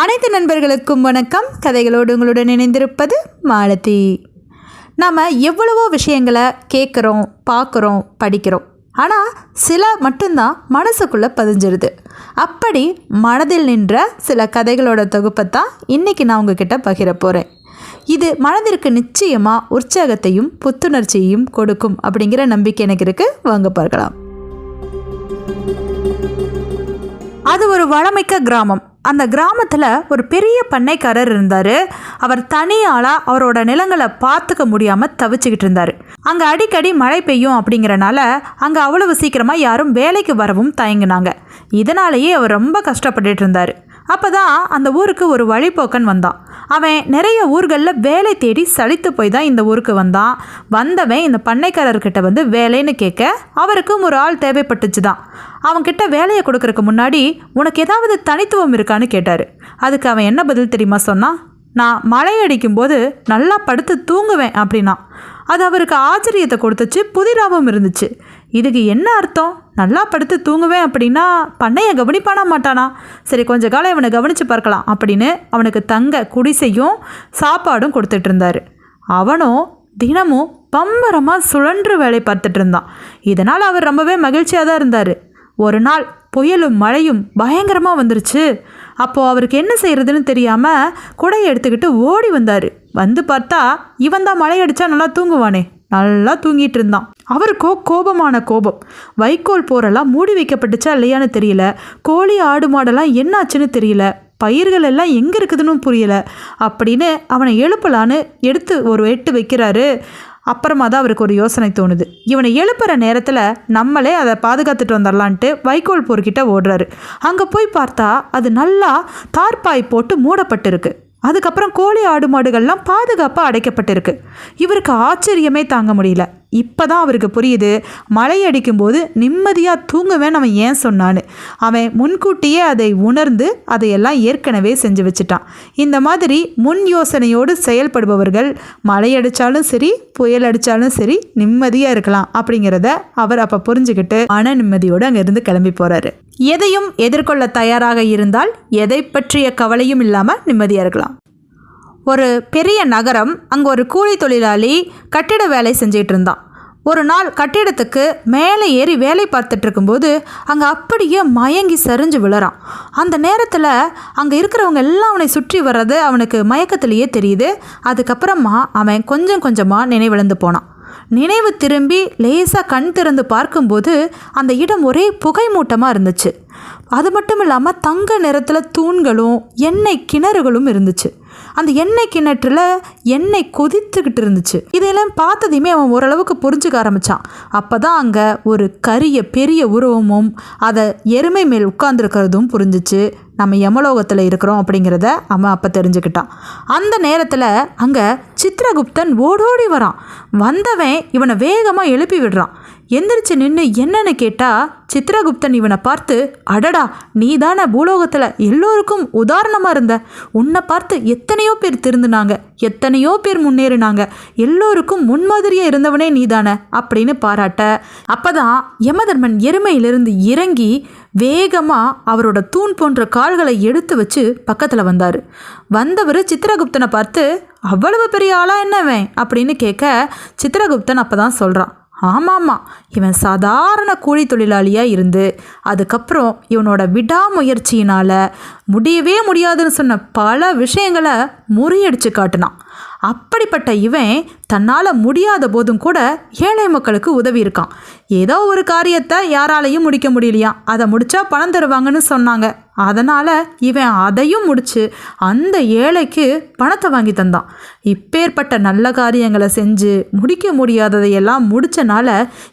அனைத்து நண்பர்களுக்கும் வணக்கம். கதைகளோடு உங்களுடன் இணைந்திருப்பது மாலதி. நாம் எவ்வளவோ விஷயங்களை கேட்குறோம் பார்க்குறோம் படிக்கிறோம். ஆனால் சில மட்டும்தான் மனசுக்குள்ளே பதிஞ்சிருது. அப்படி மனதில் நின்ற சில கதைகளோட தொகுப்பை தான் இன்றைக்கி நான் உங்ககிட்ட பகிர போகிறேன் இது மனதிற்கு நிச்சயமாக உற்சாகத்தையும் புத்துணர்ச்சியையும் கொடுக்கும் அப்படிங்கிற நம்பிக்கை எனக்கு இருக்குது வாங்க பார்க்கலாம். அது ஒரு வளமிக்க கிராமம். அந்த கிராமத்தில் ஒரு பெரிய பண்ணைக்காரர் இருந்தார். அவர் தனியாளாக அவரோட நிலங்களை பார்த்துக்க முடியாமல் தவிச்சுக்கிட்டு இருந்தார். அங்கே அடிக்கடி மழை பெய்யும் அப்படிங்கிறனால அங்கே அவ்வளவு சீக்கிரமாக யாரும் வேலைக்கு வரவும் தயங்கினாங்க. இதனாலேயே அவர் ரொம்ப கஷ்டப்பட்டுட்டு இருந்தார். அப்போ தான் அந்த ஊருக்கு ஒரு வழிப்போக்கன் வந்தான். அவன் நிறைய ஊர்களில் வேலை தேடி சலித்து போய் தான் இந்த ஊருக்கு வந்தான். வந்தவன் இந்த பண்ணைக்காரர்கிட்ட வந்து வேலைன்னு கேட்க அவருக்கும் ஒரு ஆள் தேவைப்பட்டுச்சு தான் அவன்கிட்ட வேலையை கொடுக்கறதுக்கு முன்னாடி உனக்கு ஏதாவது தனித்துவம் இருக்கான்னு கேட்டார். அதுக்கு அவன் என்ன பதில் தெரியுமா சொன்னான் நான் மழை அடிக்கும்போது நல்லா படுத்து தூங்குவேன் அப்படின்னா அது அவருக்கு ஆச்சரியத்தை கொடுத்துச்சு புதிராவும் இருந்துச்சு. இதுக்கு என்ன அர்த்தம்? நல்லா படுத்து தூங்குவேன் அப்படின்னா பண்ணையை கவனிப்பானா மாட்டானா? சரி கொஞ்ச காலம் இவனை கவனித்து பார்க்கலாம் அப்படின்னு அவனுக்கு தங்க குடிசையும் சாப்பாடும் கொடுத்துட்டு இருந்தார். அவனும் தினமும் பம்பரமாக சுழன்று வேலை பார்த்துட்டு இருந்தான். இதனால் அவர் ரொம்பவே மகிழ்ச்சியாக தான் இருந்தார். ஒரு நாள் புயலும் மழையும் பயங்கரமாக வந்துருச்சு. அப்போது அவருக்கு என்ன செய்கிறதுன்னு தெரியாமல் குடையை எடுத்துக்கிட்டு ஓடி வந்தார். வந்து பார்த்தா இவன் தான் மழை அடித்தா நல்லா தூங்குவானே. நல்லா தூங்கிட்டு இருந்தான். அவருக்கோ கோபமான கோபம். வைக்கோல் போரெல்லாம் மூடி வைக்கப்பட்டுச்சா இல்லையான்னு தெரியல. கோழி ஆடு மாடெல்லாம் என்னாச்சுன்னு தெரியல. பயிர்கள் எல்லாம் எங்கே இருக்குதுன்னு புரியல. அப்படின்னு அவனை எழுப்பலான்னு எடுத்து ஒரு எட்டு வைக்கிறாரு. அப்புறமா தான் அவருக்கு ஒரு யோசனை தோணுது. இவனை எழுப்புற நேரத்தில் நம்மளே அதை பாதுகாத்துட்டு வந்துடலான்ட்டு வைக்கோல் போர்கிட்ட ஓடுறாரு. அங்கே போய் பார்த்தா அது நல்லா தார்பாய் போட்டு மூடப்பட்டிருக்கு. அதுக்கப்புறம் கோழி ஆடு மாடுகள்லாம் பாதுகாப்பாக அடைக்கப்பட்டிருக்கு. இவருக்கு ஆச்சரியமே தாங்க முடியல. இப்போ தான் அவருக்கு புரியுது மழை அடிக்கும்போது நிம்மதியாக தூங்குவேன் அவன் ஏன் சொன்னான்னு. அவன் முன்கூட்டியே அதை உணர்ந்து அதையெல்லாம் ஏற்கனவே செஞ்சு வச்சுட்டான். இந்த மாதிரி முன் யோசனையோடு செயல்படுபவர்கள் மழை அடித்தாலும் சரி புயல் அடித்தாலும் சரி நிம்மதியாக இருக்கலாம் அப்படிங்கிறத அவர் அப்போ புரிஞ்சுக்கிட்டு மன நிம்மதியோடு அங்கேருந்து கிளம்பி போகிறாரு எதையும் எதிர்கொள்ள தயாராக இருந்தால் எதை பற்றிய கவலையும் இல்லாமல் நிம்மதியாக இருக்கலாம். ஒரு பெரிய நகரம் அங்கே ஒரு கூலி தொழிலாளி கட்டிட வேலை செஞ்சிகிட்டு இருந்தான். ஒரு நாள் கட்டிடத்துக்கு மேலே ஏறி வேலை பார்த்துட்டு இருக்கும்போது அங்கே அப்படியே மயங்கி சரிஞ்சு விழறான். அந்த நேரத்தில் அங்கே இருக்கிறவங்க எல்லாம் அவனை சுற்றி வர்றது அவனுக்கு மயக்கத்திலேயே தெரியுது. அதுக்கப்புறமா அவன் கொஞ்சம் கொஞ்சமாக நினைவிழந்து போனான். நினைவு திரும்பி லேசாக கண் திறந்து பார்க்கும்போது அந்த இடம் ஒரே புகை மூட்டமாக இருந்துச்சு. அது மட்டும் இல்லாமல் தங்க நிறத்தில் தூண்களும் எண்ணெய் கிணறுகளும் இருந்துச்சு. அந்த எண்ணெய் கிணற்றில் எண்ணெய் கொதித்துக்கிட்டு இருந்துச்சு. இதையெல்லாம் பார்த்ததையுமே அவன் ஓரளவுக்கு புரிஞ்சுக்க ஆரம்பித்தான் அப்போ தான் அங்கே ஒரு கரிய பெரிய உருவமும் அதை எருமை மேல் உட்கார்ந்துருக்கிறதும் புரிஞ்சிச்சு. நம்ம யமலோகத்தில் இருக்கிறோம் அப்படிங்கிறத அவன் அப்போ தெரிஞ்சுக்கிட்டான். அந்த நேரத்தில் அங்கே சித்திரகுப்தன் ஓடோடி வரான். வந்தவன் இவனை வேகமாக எழுப்பி விடுறான். எந்திரிச்சு நின்று என்னன்னு கேட்டால் சித்திரகுப்தன் இவனை பார்த்து அடடா நீ தானே பூலோகத்தில் எல்லோருக்கும் உதாரணமாக இருந்த. உன்னை பார்த்து எத்தனையோ பேர் திருந்தினாங்க எத்தனையோ பேர் முன்னேறினாங்க. எல்லோருக்கும் முன்மாதிரியாக இருந்தவனே நீ தானே அப்படின்னு பாராட்ட. அப்போதான் யமதர்மன் எருமையிலிருந்து இறங்கி வேகமாக அவரோட தூண் போன்ற கால்களை எடுத்து வச்சு பக்கத்தில் வந்தார். வந்தவர் சித்திரகுப்தனை பார்த்து அவ்வளவு பெரிய ஆளா என்னவன்? அப்படின்னு கேட்க சித்திரகுப்தன் அப்போ தான் சொல்கிறான் ஆமாம்மா இவன் சாதாரண கூலி தொழிலாளியாக இருந்து அதுக்கப்புறம் இவனோட விடாமுயற்சியினால் முடியவே முடியாதுன்னு சொன்ன பல விஷயங்களை முறியடிச்சு காட்டினான். அப்படிப்பட்ட இவன் தன்னால் முடியாத போதும் கூட ஏழை மக்களுக்கு உதவி இருக்கான். ஏதோ ஒரு காரியத்தை யாராலையும் முடிக்க முடியலையா? அதை முடிச்சா பணம் தருவாங்கன்னு சொன்னாங்க. அதனால் இவன் அதையும் முடித்து அந்த ஏழைக்கு பணத்தை வாங்கி தந்தான். இப்பேற்பட்ட நல்ல காரியங்களை செஞ்சு முடிக்க முடியாததையெல்லாம் முடித்தனால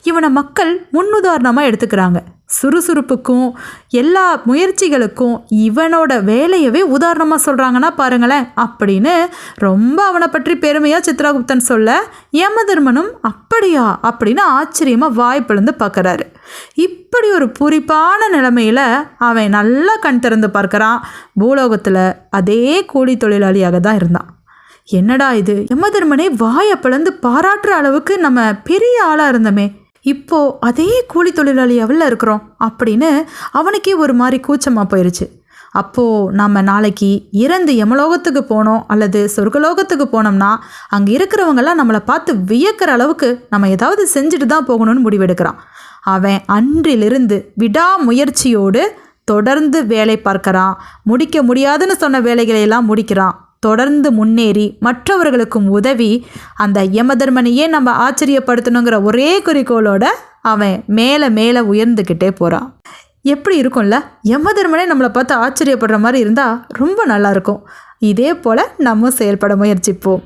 இவனை மக்கள் முன்னுதாரணமாக எடுத்துக்கிறாங்க. சுறுசுறுப்புக்கும் எல்லா முயற்சிகளுக்கும் இவனோட வேலையவே உதாரணமாக சொல்கிறாங்கன்னா பாருங்களேன் அப்படின்னு ரொம்ப அவனை பற்றி பெருமையாக சித்ராகுப்தன் சொல்ல யமதர்மனும் அப்படியா? அப்படின்னு ஆச்சரியமாக வாய் பிளந்து பார்க்குறாரு இப்படி ஒரு பூரிப்பான நிலைமையில் அவன் நல்லா கண் திறந்து பார்க்குறான். பூலோகத்தில் அதே கூலி தொழிலாளியாக தான் இருந்தான். என்னடா இது? யமதர்மனே வாயை பிளந்து பாராட்டுற அளவுக்கு நம்ம பெரிய ஆளாக இருந்தோமே. இப்போ அதே கூலி தொழிலாளியாவில் இருக்கிறோம் அப்படின்னு அவனுக்கே ஒரு மாதிரி கூச்சமாக போயிடுச்சு அப்போது நம்ம நாளைக்கு இறந்து யமலோகத்துக்கு போனோம் அல்லது சொர்க்கலோகத்துக்கு போனோம்னா அங்கே இருக்கிறவங்கெல்லாம் நம்மளை பார்த்து வியக்கிற அளவுக்கு நம்ம ஏதாவது செஞ்சுட்டு தான் போகணும்னு முடிவெடுக்கிறான். அவன் அன்றிலிருந்து விடாமுயற்சியோடு தொடர்ந்து வேலை பார்க்கறான். முடிக்க முடியாதுன்னு சொன்ன வேலைகளை எல்லாம் முடிக்கிறான். தொடர்ந்து முன்னேறி மற்றவர்களுக்கும் உதவி அந்த யமதர்மனையே நம்ம ஆச்சரியப்படுத்தணுங்கிற ஒரே குறிக்கோளோட அவன் மேலே மேலே உயர்ந்துக்கிட்டே போகிறான் எப்படி இருக்கும்ல? யமதர்மனே நம்மளை பார்த்து ஆச்சரியப்படுற மாதிரி இருந்தால் ரொம்ப நல்லாயிருக்கும் இதே போல் நம்ம செயல்பட முயற்சிப்போம்.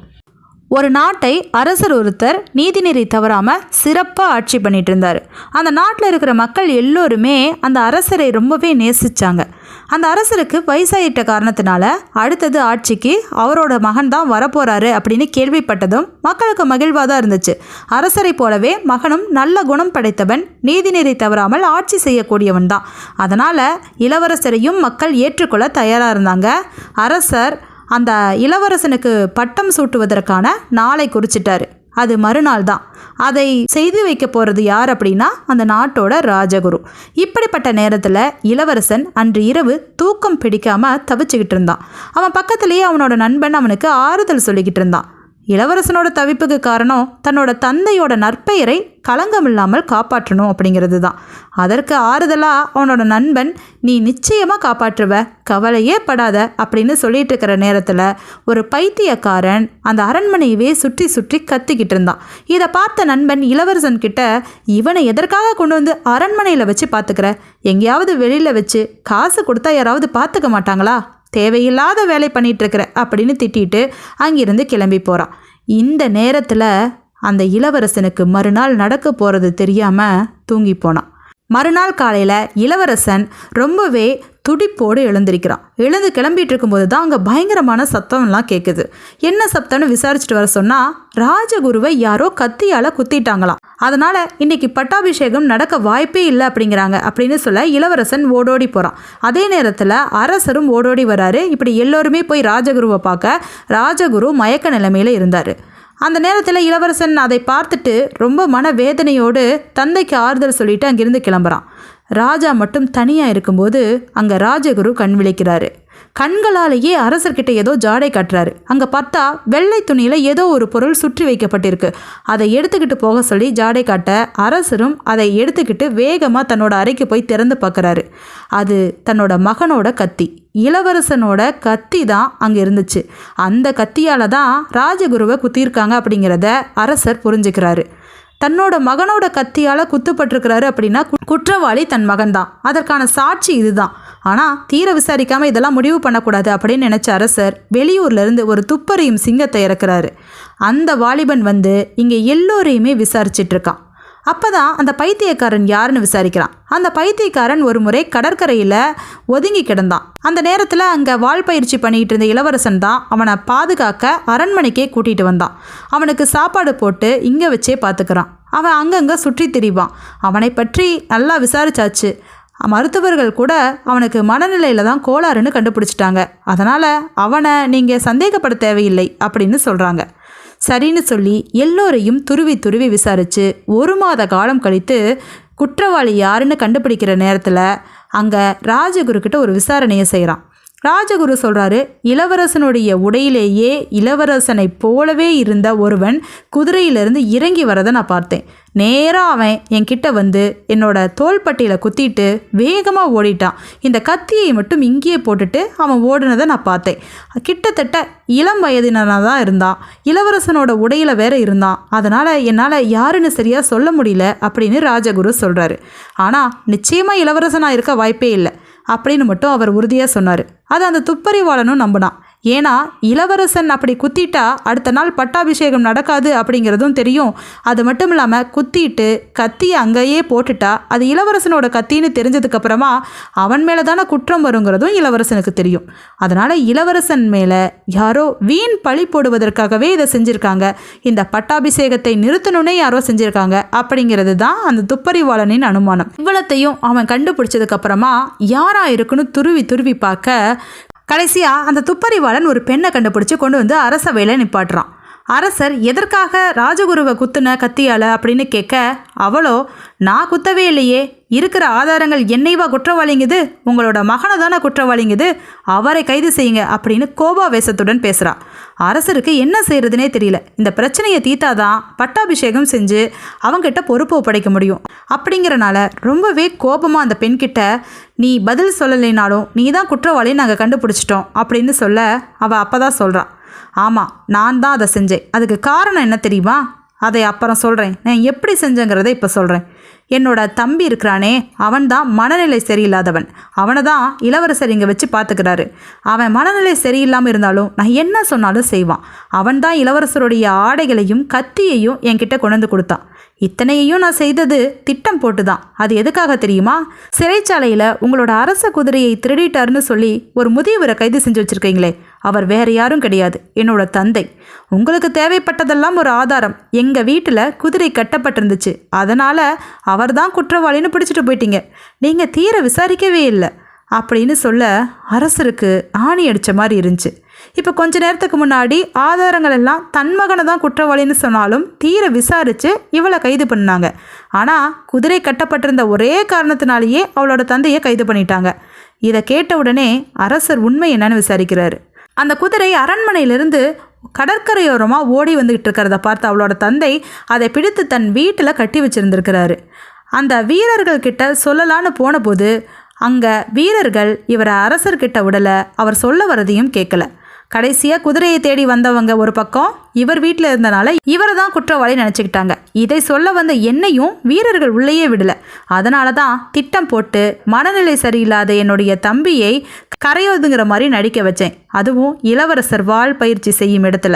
ஒரு நாட்டை அரசர் ஒருத்தர் நீதிநெறி தவறாமல் சிறப்பாக ஆட்சி பண்ணிட்டு இருந்தார். அந்த நாட்டில் இருக்கிற மக்கள் எல்லோருமே அந்த அரசரை ரொம்பவே நேசிச்சாங்க. அந்த அரசருக்கு வயசாயிட்ட காரணத்தினால அடுத்தது ஆட்சிக்கு அவரோட மகன் தான் வரப்போறாரு அப்படின்னு கேள்விப்பட்டதும் மக்களுக்கு மகிழ்வாக தான் இருந்துச்சு. அரசரை போலவே மகனும் நல்ல குணம் படைத்தவன் நீதிநெறி தவறாமல் ஆட்சி செய்யக்கூடியவன் தான். அதனால் இளவரசரையும் மக்கள் ஏற்றுக்கொள்ள தயாராக இருந்தாங்க. அரசர் அந்த இளவரசனுக்கு பட்டம் சூட்டுவதற்கான நாளை குறிச்சிட்டாரு. அது மறுநாள் தான் அதை செய்து வைக்க போகிறது யார் அப்படின்னா அந்த நாட்டோட ராஜகுரு. இப்படிப்பட்ட நேரத்தில் இளவரசன் அன்று இரவு தூக்கம் பிடிக்காமல் தவிச்சுக்கிட்டு இருந்தான். அவன் பக்கத்துலேயே அவனோட நண்பன் அவனுக்கு ஆறுதல் சொல்லிக்கிட்டு இருந்தான். இளவரசனோட தவிப்புக்கு காரணம் தன்னோட தந்தையோட நற்பெயரை களங்கமில்லாமல் காப்பாற்றணும் அப்படிங்கிறது தான். அதற்கு ஆறுதலாக அவனோட நண்பன் நீ நிச்சயமாக காப்பாற்றுவ கவலையே படாத அப்படின்னு சொல்லிட்டு இருக்கிற நேரத்தில் ஒரு பைத்தியக்காரன் அந்த அரண்மனையவே சுற்றி சுற்றி கத்திக்கிட்டு இருந்தான். இதை பார்த்த நண்பன் இளவரசன் கிட்ட இவனை எதற்காக கொண்டு வந்து அரண்மனையில் வச்சு பார்த்துக்கிற எங்கேயாவது வெளியில் வச்சு காசு கொடுத்தா யாராவது பார்த்துக்க மாட்டாங்களா? தேவையில்லாத வேலை பண்ணிட்டு அப்படின்னு திட்டிட்டு அங்கிருந்து கிளம்பி போகிறான் இந்த நேரத்தில் அந்த இளவரசனுக்கு மறுநாள் நடக்க போகிறது தெரியாமல் தூங்கி போனான். மறுநாள் காலையில் இளவரசன் ரொம்பவே துடிப்போடு எழுந்திருக்கிறான். எழுந்து கிளம்பிட்டு இருக்கும்போது தான் அங்கே பயங்கரமான சத்தம்லாம் கேட்குது என்ன சத்தம்னு விசாரிச்சுட்டு வர சொன்னால் ராஜகுருவை யாரோ கத்தியால் குத்திட்டாங்களாம். அதனால் இன்னைக்கு பட்டாபிஷேகம் நடக்க வாய்ப்பே இல்லை அப்படிங்கிறாங்க அப்படின்னு சொல்ல இளவரசன் ஓடோடி போகிறான் அதே நேரத்தில் அரசரும் ஓடோடி வராரு. இப்படி எல்லோருமே போய் ராஜகுருவை பார்க்க ராஜகுரு மயக்க நிலைமையில் இருந்தார். அந்த நேரத்தில் இளவரசன் அதை பார்த்துட்டு ரொம்ப மன வேதனையோடு தந்தைக்கு ஆறுதல் சொல்லிட்டு அங்கிருந்து கிளம்புறான். ராஜா மட்டும் தனியாக இருக்கும்போது அங்கே ராஜகுரு கண் விழிக்கிறாரு. கண்களாலேயே அரசர்கிட்ட ஏதோ ஜாடை காட்டுறாரு. அங்கே பார்த்தா வெள்ளை துணியில் ஏதோ ஒரு பொருள் சுற்றி வைக்கப்பட்டிருக்கு. அதை எடுத்துக்கிட்டு போக சொல்லி ஜாடை காட்ட அரசரும் அதை எடுத்துக்கிட்டு வேகமாக தன்னோட அறைக்கு போய் திறந்து பார்க்குறாரு அது தன்னோட மகனோட கத்தி. இளவரசனோட கத்தி தான் அங்கே இருந்துச்சு. அந்த கத்தியால் தான் ராஜகுருவை குத்தியிருக்காங்க அப்படிங்கிறத அரசர் புரிஞ்சுக்கிறாரு. தன்னோட மகனோட கத்தியால் குத்துப்பட்டிருக்கிறாரு அப்படின்னா கு- குற்றவாளி தன் மகன் தான் அதற்கான சாட்சி இதுதான். ஆனால் தீர விசாரிக்காமல் இதெல்லாம் முடிவு பண்ணக்கூடாது அப்படின்னு நினச்ச அரசர் வெளியூர்ல இருந்து ஒரு துப்பறியும் சிங்கத்தை இறக்குறாரு. அந்த வாலிபன் வந்து இங்கே எல்லோரையுமே விசாரிச்சிட்டு அப்போ தான் அந்த பைத்தியக்காரன் யாருன்னு விசாரிக்கிறான். அந்த பைத்தியக்காரன் ஒரு முறை கடற்கரையில் ஒதுங்கி கிடந்தான். அந்த நேரத்தில் அங்கே வால் பயிற்சி பண்ணிக்கிட்டு இருந்த இளவரசன் தான் அவனை பாதுகாக்க அரண்மனைக்கே கூட்டிகிட்டு வந்தான். அவனுக்கு சாப்பாடு போட்டு இங்கே வச்சே பார்த்துக்கிறான் அவன் அங்கங்கே சுற்றி திரிவான். அவனை பற்றி நல்லா விசாரிச்சாச்சு. மருத்துவர்கள் கூட அவனுக்கு மனநிலையில் தான் கோளாறுன்னு கண்டுபிடிச்சிட்டாங்க. அதனால் அவனை நீங்கள் சந்தேகப்பட தேவையில்லை அப்படின்னு சொல்கிறாங்க சரின்னு சொல்லி எல்லோரையும் துருவி துருவி விசாரித்து ஒரு மாத காலம் கழித்து குற்றவாளி யாருன்னு கண்டுபிடிக்கிற நேரத்தில் அங்கே ராஜகுரு கிட்ட ஒரு விசாரணையை செய்கிறான் ராஜகுரு சொல்கிறாரு இளவரசனுடைய உடையிலேயே இளவரசனைப் போலவே இருந்த ஒருவன் குதிரையிலிருந்து இறங்கி வரதை நான் பார்த்தேன். நேராக அவன் என்கிட்ட வந்து என்னோட தோள்பட்டியில் குத்திட்டு வேகமாக ஓடிட்டான். இந்த கத்தியை மட்டும் இங்கேயே போட்டுட்டு அவன் ஓடினதை நான் பார்த்தேன். கிட்டத்தட்ட இளம் வயதினனாக தான் இருந்தான். இளவரசனோட உடையில வேற இருந்தான். அதனால் என்னால் யாருன்னு சரியாக சொல்ல முடியல அப்படின்னு ராஜகுரு சொல்கிறாரு ஆனால் நிச்சயமாக இளவரசனாக இருக்க வாய்ப்பே இல்லை. அப்படின்னு மட்டும் அவர் உறுதியாக சொன்னார். அது அந்த துப்பறிவாளனும் நம்பினான். ஏன்னா இளவரசன் அப்படி குத்திட்டா அடுத்த நாள் பட்டாபிஷேகம் நடக்காது அப்படிங்கிறதும் தெரியும். அது மட்டும் இல்லாமல் குத்திட்டு கத்தியை அங்கேயே போட்டுட்டா அது இளவரசனோட கத்தின்னு தெரிஞ்சதுக்கப்புறமா அவன் மேலே தானே குற்றம் வருங்கிறதும் இளவரசனுக்கு தெரியும். அதனால் இளவரசன் மேலே யாரோ வீண் பழி போடுவதற்காகவே இதை செஞ்சுருக்காங்க. இந்த பட்டாபிஷேகத்தை நிறுத்தணும்னே யாரோ செஞ்சுருக்காங்க அப்படிங்கிறது தான் அந்த துப்பறிவாளனின் அனுமானம். இவ்வளத்தையும் அவன் கண்டுபிடிச்சதுக்கப்புறமா யாராக இருக்குன்னு துருவி துருவி பார்க்க கடைசியாக அந்த துப்பறிவாளன் ஒரு பெண்ணை கண்டுபிடிச்சி கொண்டு வந்து அரசவையில் நிப்பாட்டுறான். அரசர் எதற்காக ராஜகுருவை குத்துன கத்தியால அப்படின்னு கேட்க அவளோ நான் குத்தவே இல்லையே. இருக்கிற ஆதாரங்கள் என்னைவா குற்றவாளிங்குது? உங்களோட மகனை தானே குற்றவாளிங்குது? அவரை கைது செய்யுங்க அப்படின்னு கோபாவேசத்துடன் பேசுகிறா அரசருக்கு என்ன செய்யறதுனே தெரியல. இந்த பிரச்சனையை தீத்தாதான் பட்டாபிஷேகம் செஞ்சு அவங்ககிட்ட பொறுப்பு ஒப்படைக்க முடியும். அப்படிங்கிறனால ரொம்பவே கோபமாக அந்த பெண்கிட்ட நீ பதில் சொல்லலைனாலும் நீ தான் குற்றவாளியை நாங்கள் கண்டுபிடிச்சிட்டோம் அப்படின்னு சொல்ல அவள் அப்போ தான் சொல்கிறான் ஆமாம் நான் தான் அதை செஞ்சேன். அதுக்கு காரணம் என்ன தெரியுமா? அதை அப்புறம் சொல்கிறேன் நான் எப்படி செஞ்சேங்கிறத இப்போ சொல்கிறேன் என்னோட தம்பி இருக்கிறானே அவன் தான் மனநிலை சரியில்லாதவன். அவனை தான் இளவரசர் இங்கே வச்சு பார்த்துக்கிறாரு அவன் மனநிலை சரியில்லாமல் இருந்தாலும் நான் என்ன சொன்னாலும் செய்வான். அவன் தான் இளவரசருடைய ஆடைகளையும் கத்தியையும் என்கிட்ட கொண்டு கொடுத்தான். இத்தனையையும் நான் செய்தது திட்டம் போட்டு தான் அது எதுக்காக தெரியுமா? சிறைச்சாலையில் உங்களோட அரச குதிரையை திருடிட்டாருன்னு சொல்லி ஒரு முதியவரை கைது செஞ்சு வச்சுருக்கீங்களே அவர் வேற யாரும் கிடையாது. என்னோட தந்தை. உங்களுக்கு தேவைப்பட்டதெல்லாம் ஒரு ஆதாரம். எங்கள் வீட்டில் குதிரை கட்டப்பட்டிருந்துச்சு. அதனால் அவர் தான் குற்றவாளின்னு பிடிச்சிட்டு போயிட்டீங்க. நீங்கள் தீர விசாரிக்கவே இல்லை. அப்படின்னு சொல்ல அரசருக்கு ஆணி அடித்த மாதிரி இருந்துச்சு. இப்போ கொஞ்ச நேரத்துக்கு முன்னாடி ஆதாரங்கள் எல்லாம் தன் மகனை தான் குற்றவாளின்னு சொன்னாலும் தீர விசாரித்து இவளை கைது பண்ணாங்க. ஆனால் குதிரை கட்டப்பட்டிருந்த ஒரே காரணத்தினாலேயே அவளோட தந்தையை கைது பண்ணிட்டாங்க. இதை கேட்ட உடனே அரசர் உண்மை என்னன்னு விசாரிக்கிறாரு. அந்த குதிரை அரண்மனையிலிருந்து கடற்கரையோரமாக ஓடி வந்துகிட்டு இருக்கிறத பார்த்து அவளோட தந்தை அதை பிடித்து தன் வீட்டில் கட்டி வச்சிருந்திருக்கிறாரு. அந்த வீரர்கள் கிட்ட சொல்லலான்னு போனபோது அங்கே வீரர்கள் இவரை அரசர்கிட்ட விடலை. அவர் சொல்ல வரதையும் கேட்கல கடைசியாக குதிரையை தேடி வந்தவங்க ஒரு பக்கம் இவர் வீட்டில் இருந்தனால இவரை தான் குற்றவாளி நினச்சிக்கிட்டாங்க. இதை சொல்ல வந்த என்னையும் வீரர்கள் உள்ளேயே விடலை. அதனால தான் திட்டம் போட்டு மனநிலை சரியில்லாத என்னுடைய தம்பியை கரையோதுங்கிற மாதிரி நடிக்க வச்சேன். அதுவும் இளவரசர் வாழ் பயிற்சி செய்யும் இடத்துல.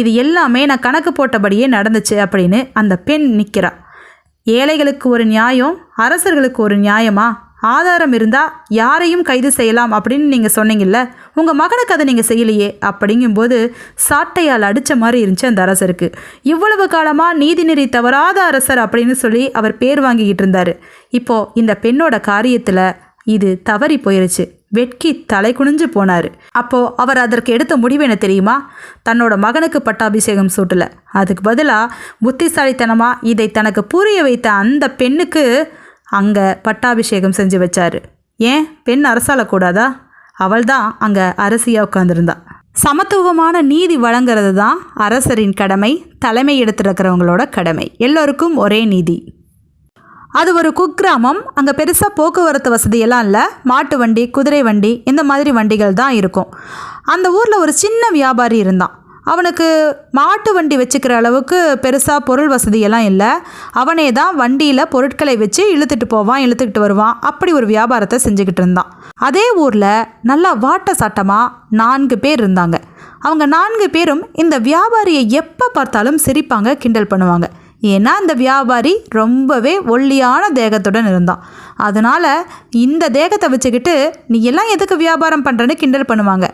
இது எல்லாமே நான் கணக்கு போட்டபடியே நடந்துச்சு அப்படின்னு அந்த பெண் நிற்கிறா ஏழைகளுக்கு ஒரு நியாயம் அரசர்களுக்கு ஒரு நியாயமா? ஆதாரம் இருந்தால் யாரையும் கைது செய்யலாம் அப்படின்னு நீங்கள் சொன்னீங்கல்ல உங்கள் மகனுக்கு அதை நீங்கள் செய்யலையே? அப்படிங்கும்போது சாட்டையால் அடித்த மாதிரி இருந்துச்சு அந்த அரசருக்கு. இவ்வளவு காலமாக நீதிநெறி தவறாத அரசர் அப்படின்னு சொல்லி அவர் பேர் வாங்கிக்கிட்டு இருந்தார். இப்போது இந்த பெண்ணோட காரியத்தில் இது தவறி போயிருச்சு. வெட்கி தலை குனிஞ்சு போனார். அப்போ அவர் அதற்கு எடுத்த முடிவு என்ன தெரியுமா? தன்னோட மகனுக்கு பட்டாபிஷேகம் சூட்டல. அதுக்கு பதிலாக புத்திசாலித்தனமாக இதை தனக்கு புரிய வைத்த அந்த பெண்ணுக்கு அங்கே பட்டாபிஷேகம் செஞ்சு வச்சார். ஏன்? பெண் அரசாளக்கூடாதா அவள் தான் அங்கே அரசியாக உட்காந்துருந்தா சமத்துவமான நீதி வழங்குறது தான் அரசரின் கடமை தலைமை எடுத்துருக்கிறவங்களோட கடமை. எல்லோருக்கும் ஒரே நீதி. அது ஒரு குக்கிராமம். அங்கே பெருசாக போக்குவரத்து வசதியெல்லாம் இல்லை. மாட்டு வண்டி குதிரை வண்டி இந்த மாதிரி வண்டிகள் தான் இருக்கும். அந்த ஊரில் ஒரு சின்ன வியாபாரி இருந்தான். அவனுக்கு மாட்டு வண்டி வச்சுக்கிற அளவுக்கு பெருசாக பொருள் வசதியெல்லாம் இல்லை. அவனே தான் வண்டியில் பொருட்களை வச்சு இழுத்துட்டு போவான் இழுத்துக்கிட்டு வருவான். அப்படி ஒரு வியாபாரத்தை செஞ்சுக்கிட்டு இருந்தான். அதே ஊரில் நல்லா வாட்ட சாட்டமாக நான்கு பேர் இருந்தாங்க. அவங்க நான்கு பேரும் இந்த வியாபாரியை எப்போ பார்த்தாலும் சிரிப்பாங்க கிண்டல் பண்ணுவாங்க. ஏன்னா அந்த வியாபாரி ரொம்பவே ஒல்லியான தேகத்துடன் இருந்தான். அதனால் இந்த தேகத்தை வச்சுக்கிட்டு நீ எல்லாம் எதுக்கு வியாபாரம் பண்ணுறேன்னு கிண்டல் பண்ணுவாங்க.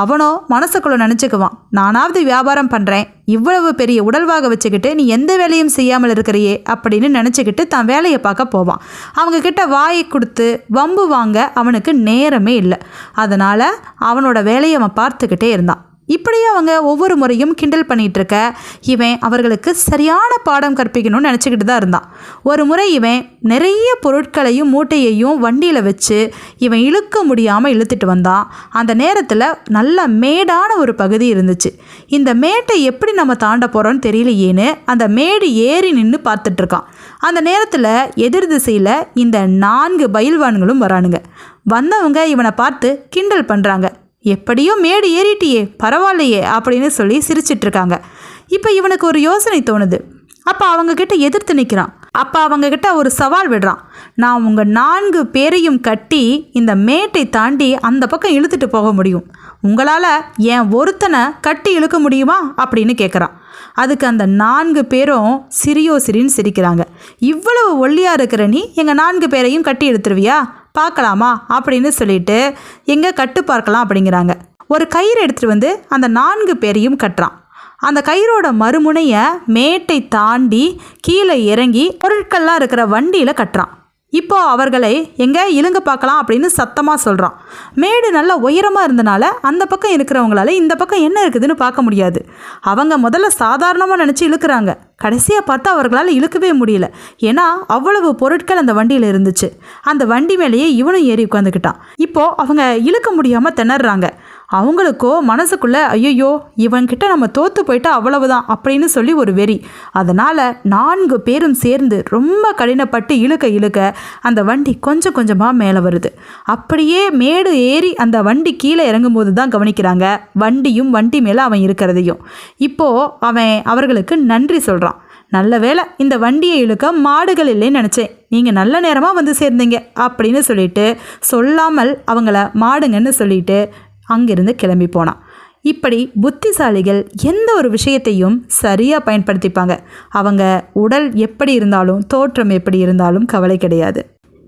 அவனோ மனசுக்குள்ளே நினச்சிக்குவான். நானாவது வியாபாரம் பண்ணுறேன் இவ்வளவு பெரிய உடல்வாக வச்சுக்கிட்டு நீ எந்த வேலையும் செய்யாமல் இருக்கிறியே அப்படின்னு நினச்சிக்கிட்டு தான் வேலையை பார்க்க போவான். அவங்க கிட்ட வாயை கொடுத்து வம்பு வாங்க அவனுக்கு நேரமே இல்லை. அதனால் அவனோட வேலையை அவன் பார்த்துக்கிட்டே இருந்தான். இப்படியே அவங்க ஒவ்வொரு முறையும் கிண்டல் பண்ணிகிட்ருக்க இவன் அவர்களுக்கு சரியான பாடம் கற்பிக்கணும்னு நினச்சிக்கிட்டு தான் இருந்தான். ஒரு முறை இவன் நிறைய பொருட்களையும் மூட்டையையும் வண்டியில் வச்சு இவன் இழுக்க முடியாமல் இழுத்துட்டு வந்தான். அந்த நேரத்தில் நல்ல மேடான ஒரு பகுதி இருந்துச்சு. இந்த மேட்டை எப்படி நம்ம தாண்ட போகிறோன்னு தெரியலையேன்னு அந்த மேடு ஏறி நின்று பார்த்துட்ருக்கான். அந்த நேரத்தில் எதிர் திசையில் இந்த நான்கு பயில்வான்களும் வரானுங்க. வந்தவங்க இவனை பார்த்து கிண்டல் பண்ணுறாங்க எப்படியோ மேடு ஏறிட்டியே பரவாயில்லையே அப்படின்னு சொல்லி சிரிச்சிட்டு இருக்காங்க இப்போ இவனுக்கு ஒரு யோசனை தோணுது. அப்போ அவங்க கிட்ட எதிர்த்து நிற்கிறான் அப்போ அவங்க கிட்ட ஒரு சவால் விடுறான். நான் உங்கள் நான்கு பேரையும் கட்டி இந்த மேட்டை தாண்டி அந்த பக்கம் இழுத்துட்டு போக முடியும். உங்களால் என் ஒருத்தனை கட்டி இழுக்க முடியுமா? அப்படின்னு கேட்குறான் அதுக்கு அந்த நான்கு பேரும் சிரியோ சிரின்னு சிரிக்கிறாங்க. இவ்வளவு ஒல்லியாக இருக்கிற நீ எங்கள் நான்கு பேரையும் கட்டி எடுத்துருவியா பார்க்கலாமா அப்படின்னு சொல்லிட்டு எங்கே கட்டு பார்க்கலாம்? அப்படிங்கிறாங்க. ஒரு கயிறு எடுத்துகிட்டு வந்து அந்த நான்கு பேரையும் கட்டுறான். அந்த கயிறோட மறுமுனையை மேட்டை தாண்டி கீழே இறங்கி பொருட்கள்லாம் இருக்கிற வண்டியில் கட்டுறான். இப்போ அவர்களை எங்கே இழுங்க பார்க்கலாம் அப்படின்னு சத்தமாக சொல்கிறான் மேடு நல்லா உயரமாக இருந்தனால அந்த பக்கம் இருக்கிறவங்களால இந்த பக்கம் என்ன இருக்குதுன்னு பார்க்க முடியாது. அவங்க முதல்ல சாதாரணமாக நினச்சி இழுக்கிறாங்க. கடைசியாக பார்த்தா அவர்களால் இழுக்கவே முடியல. ஏன்னா அவ்வளவு பொருட்கள் அந்த வண்டியில் இருந்துச்சு. அந்த வண்டி மேலேயே இவனும் ஏறி உட்காந்துக்கிட்டான் இப்போது அவங்க இழுக்க முடியாமல் திணறாங்க. அவங்களுக்கோ மனசுக்குள்ள ஐயோ இவன்கிட்ட நம்ம தோத்து போயிட்டா அவ்வளவுதான் அப்படின்னு சொல்லி ஒரு வெறி. அதனால் நான்கு பேரும் சேர்ந்து ரொம்ப கடினப்பட்டு இழுக்க இழுக்க அந்த வண்டி கொஞ்சம் கொஞ்சமாக மேலே வருது. அப்படியே மேடு ஏறி அந்த வண்டி கீழே இறங்கும்போது தான் கவனிக்கிறாங்க. வண்டியும் வண்டி மேலே அவன் இருக்கிறதையும். இப்போது அவன் அவர்களுக்கு நன்றி சொல்கிறான் நல்ல வேளை இந்த வண்டியை இழுக்க மாடுகள் இல்லைன்னு நினச்சேன். நீங்கள் நல்ல நேரமாக வந்து சேர்ந்தீங்க அப்படின்னு சொல்லிட்டு சொல்லாமல் அவங்கள மாடுங்கன்னு சொல்லிட்டு அங்கிருந்து கிளம்பி போனான். இப்படி புத்திசாலிகள் எந்த ஒரு விஷயத்தையும் சரியாக பயன்படுத்திப்பாங்க. அவங்க உடல் எப்படி இருந்தாலும் தோற்றம் எப்படி இருந்தாலும் கவலை கிடையாது.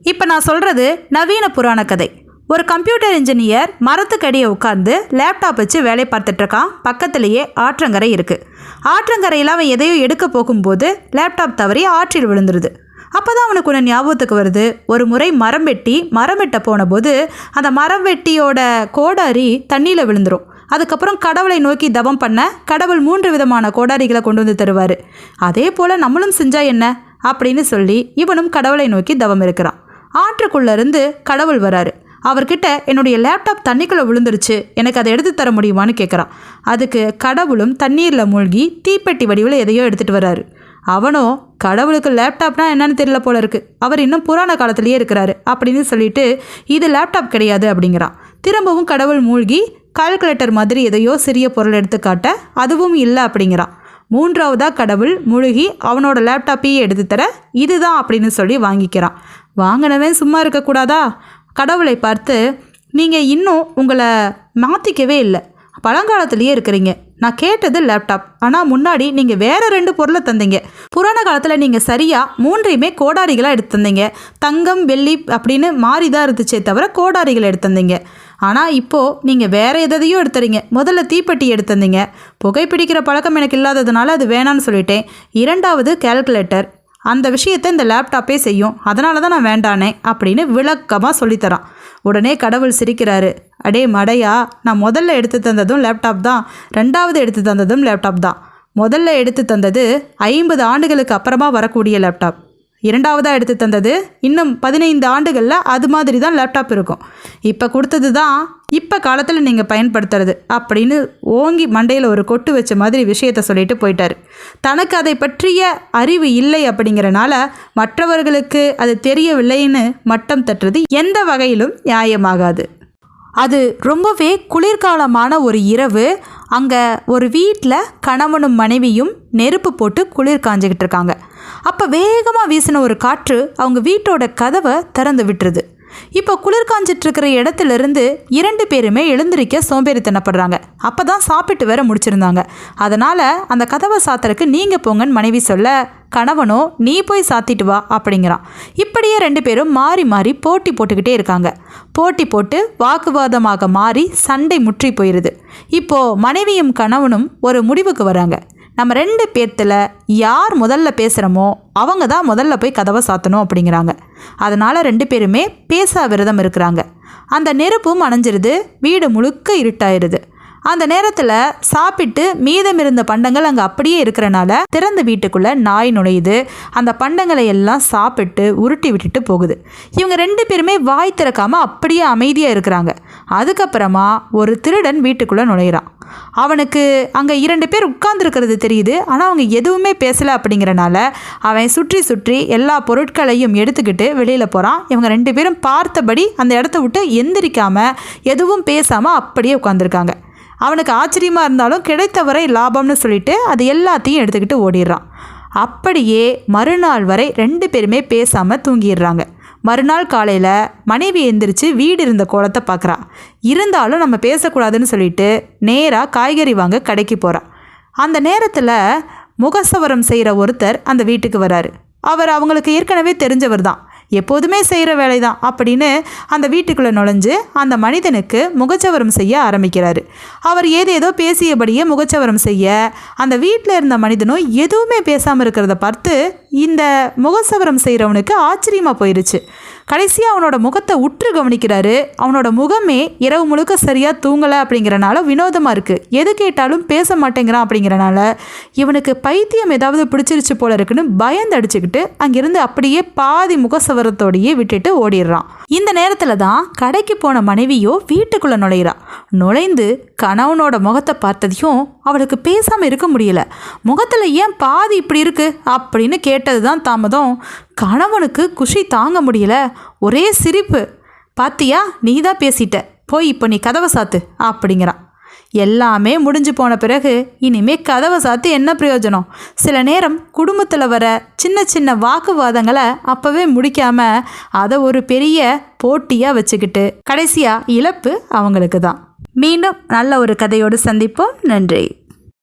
இப்போ நான் சொல்கிறது நவீன புராண கதை. ஒரு கம்ப்யூட்டர் இன்ஜினியர் மரத்துக்கடியை உட்கார்ந்து லேப்டாப் வச்சு வேலை பார்த்துட்ருக்கான் பக்கத்துலேயே பக்கத்திலேயே ஆற்றங்கரை இருக்குது ஆற்றங்கரையில் அவன் எதையோ எடுக்க போகும்போது லேப்டாப் தவறி ஆற்றில் விழுந்துருது. அப்போ தான் அவனுக்கு ஒன்று ஞாபகத்துக்கு வருது. ஒரு முறை மரம் வெட்டி மரம் வெட்ட போன போது அந்த மரம் வெட்டியோட கோடாரி தண்ணியில் விழுந்துரும். அதுக்கப்புறம் கடவுளை நோக்கி தவம் பண்ண கடவுள் மூன்று விதமான கோடாரிகளை கொண்டு வந்து தருவார். அதே போல் நம்மளும் செஞ்சால் என்ன? அப்படின்னு சொல்லி இவனும் கடவுளை நோக்கி தவம் இருக்கிறான். ஆற்றுக்குள்ளேருந்து கடவுள் வராரு. அவர்கிட்ட என்னுடைய லேப்டாப் தண்ணிக்குள்ளே விழுந்துருச்சு. எனக்கு அதை எடுத்து தர முடியுமான்னு கேட்குறான் அதுக்கு கடவுளும் தண்ணீரில் மூழ்கி தீப்பெட்டி வடிவில் எதையோ எடுத்துகிட்டு வராரு. அவனோ கடவுளுக்கு லேப்டாப்னா என்னன்னு தெரியல போல இருக்கு. அவர் இன்னும் புராண காலத்திலேயே இருக்கிறாரு அப்படின்னு சொல்லிட்டு இது லேப்டாப் கிடையாது அப்படிங்கிறான். திரும்பவும் கடவுள் மூழ்கி கால்குலேட்டர் மாதிரி எதையோ சிறிய பொருள் எடுத்துக்காட்ட அதுவும் இல்லை அப்படிங்கிறான். மூன்றாவதா கடவுள் முழுகி அவனோட லேப்டாப்பையே எடுத்து தர இதுதான் அப்படின்னு சொல்லி வாங்கிக்கிறான். வாங்கினவன் சும்மா இருக்கக்கூடாதா கடவுளை பார்த்து நீங்கள் இன்னும் உங்களை மாற்றிக்கவே இல்லை. பழங்காலத்திலேயே இருக்கிறீங்க. நான் கேட்டது லேப்டாப் ஆனால் முன்னாடி நீங்கள் வேற ரெண்டு பொருளை தந்தீங்க. புராண காலத்தில் நீங்கள் சரியாக மூன்றையுமே கோடாரிகளாக எடுத்துருந்தீங்க. தங்கம் வெள்ளி அப்படின்னு மாறி தான் இருந்துச்சே தவிர கோடாரிகளை எடுத்துருந்தீங்க. ஆனால் இப்போது நீங்கள் வேறு எதையோ எடுத்துறீங்க. முதல்ல தீப்பெட்டி எடுத்துருந்தீங்க. புகைப்பிடிக்கிற பழக்கம் எனக்கு இல்லாததுனால அது வேணான்னு சொல்லிட்டேன். இரண்டாவது கால்குலேட்டர் அந்த விஷயத்தை இந்த லேப்டாப்பே செய்யும். அதனால தான் நான் வேண்டானே அப்படின்னு விளக்கமாக சொல்லித்தரான். உடனே கடவுள் சிரிக்கிறாரு. அடே மடையா நான் முதல்ல எடுத்து தந்ததும் லேப்டாப் தான். ரெண்டாவது எடுத்து தந்ததும் லேப்டாப் தான். முதல்ல எடுத்து தந்தது ஐம்பது ஆண்டுகளுக்கு அப்புறமா வரக்கூடிய லேப்டாப் இரண்டாவதாக எடுத்து தந்தது இன்னும் பதினைந்து ஆண்டுகளில் அது மாதிரி தான் லேப்டாப் இருக்கும். இப்போ கொடுத்தது தான் இப்போ காலத்தில் நீங்கள் பயன்படுத்துறது அப்படின்னு ஓங்கி மண்டையில் ஒரு கொட்டு வச்ச மாதிரி விஷயத்த சொல்லிட்டு போயிட்டார். தனக்கு அதை பற்றிய அறிவு இல்லை அப்படிங்கிறனால மற்றவர்களுக்கு அது தெரியவில்லைன்னு மட்டம் தட்டுறது எந்த வகையிலும் நியாயமாகாது. அது ரொம்பவே குளிர்காலமான ஒரு இரவு. அங்கே ஒரு வீட்டில் கணவனும் மனைவியும் நெருப்பு போட்டு குளிர் காஞ்சிக்கிட்டு இருக்காங்க. அப்போ வேகமாக வீசின ஒரு காற்று அவங்க வீட்டோட கதவை திறந்து விட்டுருது. இப்போ குளிர் காஞ்சிட்டு இருக்கிற இடத்துல இருந்து இரண்டு பேருமே எழுந்திருக்க சோம்பேறித்தனப்படுறாங்க. அப்போ தான் சாப்பிட்டு வேற முடிச்சிருந்தாங்க. அதனால் அந்த கதவை சாத்துறக்கு நீங்கள் போங்கன்னு மனைவி சொல்ல கணவனோ நீ போய் சாத்திட்டு வா அப்படிங்கிறான். இப்படியே ரெண்டு பேரும் மாறி மாறி போட்டி போட்டுக்கிட்டே இருக்காங்க. போட்டி போட்டு வாக்குவாதமாக மாறி சண்டை முற்றி போயிடுது இப்போது மனைவியும் கணவனும் ஒரு முடிவுக்கு வராங்க. நம்ம ரெண்டு பேர்த்தில் யார் முதல்ல பேசுகிறோமோ அவங்க தான் முதல்ல போய் கதவை சாத்தணும் அப்படிங்கிறாங்க. அதனால் ரெண்டு பேருமே பேசா விரதம் இருக்கிறாங்க. அந்த நெருப்பும் அணைஞ்சிருது வீடு முழுக்க இருட்டாயிருது. அந்த நேரத்தில் சாப்பிட்டு மீதம் இருந்த பண்டங்கள் அங்கே அப்படியே இருக்கிறனால திறந்த வீட்டுக்குள்ளே நாய் நுழையுது. அந்த பண்டங்களை எல்லாம் சாப்பிட்டு உருட்டி விட்டுட்டு போகுது. இவங்க ரெண்டு பேருமே வாய் திறக்காமல் அப்படியே அமைதியாக இருக்கிறாங்க. அதுக்கப்புறமா ஒரு திருடன் வீட்டுக்குள்ளே நுழையிறான். அவனுக்கு அங்கே இரண்டு பேர் உட்கார்ந்துருக்கிறது தெரியுது. ஆனால் அவங்க எதுவுமே பேசலை அப்படிங்கிறனால அவன் சுற்றி சுற்றி எல்லா பொருட்களையும் எடுத்துக்கிட்டு வெளியில் போகிறான் இவங்க ரெண்டு பேரும் பார்த்தபடி அந்த இடத்த விட்டு எந்திரிக்காமல் எதுவும் பேசாமல் அப்படியே உட்காந்துருக்காங்க அவனுக்கு ஆச்சரியமாக இருந்தாலும் கிடைத்தவரை லாபம்னு சொல்லிட்டு அது எல்லாத்தையும் எடுத்துக்கிட்டு ஓடிடுறான். அப்படியே மறுநாள் வரை ரெண்டு பேருமே பேசாமல் தூங்கிடுறாங்க. மறுநாள் காலையில் மனைவி எந்திரிச்சு வீடு இருந்த கோலத்தை பார்க்குறா இருந்தாலும் நம்ம பேசக்கூடாதுன்னு சொல்லிட்டு நேராக காய்கறி வாங்க கடைக்கு போகிறா அந்த நேரத்தில் முகசவரம் செய்கிற ஒருத்தர் அந்த வீட்டுக்கு வராரு. அவர் அவங்களுக்கு ஏற்கனவே தெரிஞ்சவர் தான் எப்போதுமே செய்கிற வேலை தான் அப்படின்னு அந்த வீட்டுக்குள்ளே நுழைஞ்சு அந்த மனிதனுக்கு முகச்சவரம் செய்ய ஆரம்பிக்கிறாரு. அவர் ஏதேதோ பேசியபடியே முகச்சவரம் செய்ய அந்த வீட்டில் இருந்த மனிதனும் எதுவுமே பேசாமல் இருக்கிறத பார்த்து இந்த முகச்சவரம் செய்கிறவனுக்கு ஆச்சரியமாக போயிடுச்சு கடைசியாக அவனோட முகத்தை உற்று கவனிக்கிறாரு. அவனோட முகமே இரவு முழுக்க சரியாக தூங்கலை அப்படிங்கிறனால வினோதமாக இருக்குது எது கேட்டாலும் பேச மாட்டேங்கிறான் அப்படிங்கிறனால இவனுக்கு பைத்தியம் ஏதாவது பிடிச்சிருச்சு போல இருக்குன்னு பயந்து அடிச்சுக்கிட்டு அங்கிருந்து அப்படியே பாதி முகசவரத்தோடையே விட்டுட்டு ஓடிடுறான். இந்த நேரத்தில் தான் கடைக்கு போன மனைவியோ வீட்டுக்குள்ளே நுழையிறா. நுழைந்து கணவனோட முகத்தை பார்த்ததையும் அவளுக்கு பேசாமல் இருக்க முடியல. முகத்தில் ஏன் பாதி இப்படி இருக்கு அப்படின்னு கேட்டது தான் தாமதம். கணவனுக்கு குஷி தாங்க முடியல. ஒரே சிரிப்பு. பாத்தியா நீ தான் பேசிட்ட. போய் இப்போ நீ கதவை சாத்து அப்படிங்கிறான். எல்லாமே முடிஞ்சு போன பிறகு இனிமே கதவை சாத்து என்ன பிரயோஜனம்? சில நேரம் குடும்பத்தில் வர சின்ன சின்ன வாக்குவாதங்களை அப்போவே முடிக்காம அதை ஒரு பெரிய போட்டியாக வச்சுக்கிட்டு கடைசியாக இழப்பு அவங்களுக்கு தான் மீண்டும் நல்ல ஒரு கதையோடு சந்திப்போம். நன்றி.